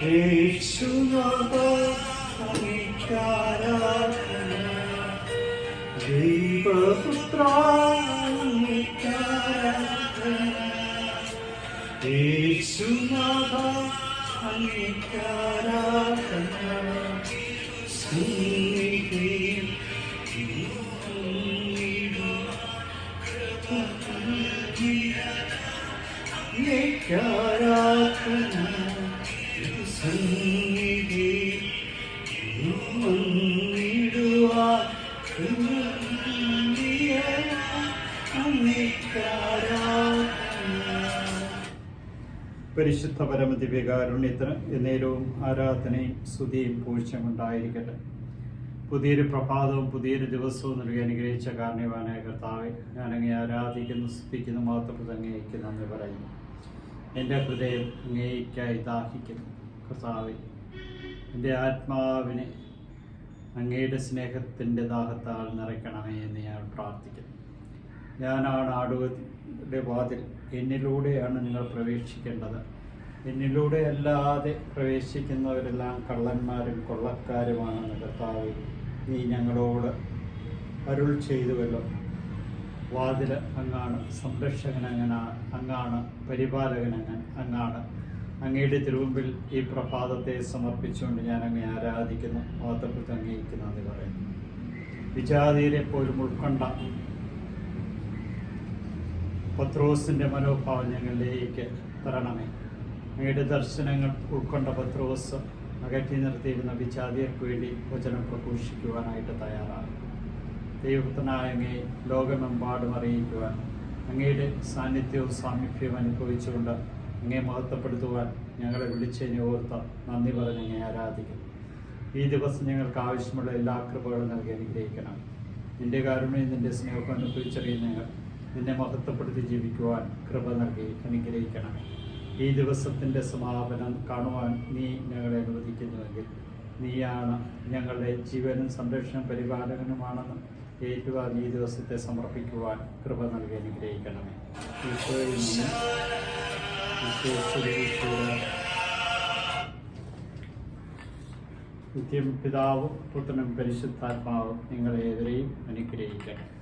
യേശുനാഥ അങ്ങേക്കാരാധന ദൈവപുത്ര അങ്ങേക്കാരാധന യേശുനാഥ അങ്ങേക്കാരാധന പരിശുദ്ധ പരമദിവ്യകാരുണ്യത്തിന് എന്നേരവും ആരാധനയും സ്തുതിയും പൂഴ്ചയും ഉണ്ടായിരിക്കട്ടെ. പുതിയൊരു പ്രഭാതവും പുതിയൊരു ദിവസവും നൽകി അനുഗ്രഹിച്ച കാരണവാനായ കർത്താവെ ഞാനങ്ങനെ ആരാധിക്കുന്നു സ്തുതിക്കുന്നു മാത്രം അങ്ങേക്ക് നന്ദി പറയുന്നു. എന്റെ ഹൃദയം അങ്ങേയ്ക്കായി ദാഹിക്കുന്നു. കർത്താവെ എന്റെ ആത്മാവിനെ അങ്ങയുടെ സ്നേഹത്തിന്റെ ദാഹത്താൽ നിറയ്ക്കണമേ എന്ന് ഞാൻ പ്രാർത്ഥിക്കുന്നു. ഞാനാണ് ആടുകളുടെ വാതിൽ. എന്നിലൂടെയാണ് നിങ്ങൾ പ്രവേശിക്കേണ്ടത്. എന്നിലൂടെ അല്ലാതെ പ്രവേശിക്കുന്നവരെല്ലാം കള്ളന്മാരും കൊള്ളക്കാരുമാണെന്ന് കർത്താവ് നീ ഞങ്ങളോട് അരുൾ ചെയ്തുവല്ലോ. വാതിൽ അങ്ങാണ് സംരക്ഷകൻ അങ്ങനാണ് അങ്ങാണ് പരിപാലകൻ അങ്ങാണ്. അങ്ങയുടെ തിരുമുമ്പിൽ ഈ പ്രഭാതത്തെ സമർപ്പിച്ചുകൊണ്ട് ഞാൻ അങ്ങേ ആരാധിക്കുന്നു മാത്രപ്പെട്ട് അംഗീകരിക്കുന്നു നന്ദി പറയുന്നു. വിജാതിയിലെ പോലും ഉൾക്കൊണ്ട പത്രോസിന്റെ മനോഭാവം ഞങ്ങളിലേക്ക് തരണമേ. അങ്ങയുടെ ദർശനങ്ങൾ ഉൾക്കൊണ്ട പത്രോസ് അകറ്റി നിർത്തിയിരുന്ന വിജാതിയർക്ക് വേണ്ടി വചനം പ്രഘോഷിക്കുവാനായിട്ട് തയ്യാറാണ്. ദൈവത്തിനായ അങ്ങേ ലോകമെമ്പാടും അറിയിക്കുവാൻ അങ്ങയുടെ സാന്നിധ്യവും സാമീപ്യവും അനുഭവിച്ചുകൊണ്ട് അങ്ങേ മഹത്വപ്പെടുത്തുവാൻ ഞങ്ങളെ വിളിച്ചതിനെ ഓർത്ത നന്ദി പറഞ്ഞ് ഞാൻ ആരാധിക്കുന്നു. ഈ ദിവസം ഞങ്ങൾക്ക് ആവശ്യമുള്ള എല്ലാ കൃപകളും നൽകി അനുഗ്രഹിക്കണം. നിന്റെ കാരുണ്യം നിന്റെ സ്നേഹം അനുഭവിച്ചറിയുന്ന ഞങ്ങൾ നിന്നെ മഹത്വപ്പെടുത്തി ജീവിക്കുവാൻ കൃപ നൽകി അനുഗ്രഹിക്കണമേ. ഈ ദിവസത്തിന്റെ സമാപനം കാണുവാൻ നീ ഞങ്ങളെ അനുവദിക്കുന്നുവെങ്കിൽ നീയാണ് ഞങ്ങളുടെ ജീവനും സംരക്ഷണം പരിപാലകനുമാണെന്ന് ഏറ്റുവാൻ ഈ ദിവസത്തെ സമർപ്പിക്കുവാൻ കൃപ നൽകി അനുഗ്രഹിക്കണമേ. ഈശോയിൽ നിന്ന് നിത്യം പിതാവും പുത്രനും പരിശുദ്ധാത്മാവും നിങ്ങളെ ഏവരെയും അനുഗ്രഹിക്കട്ടെ.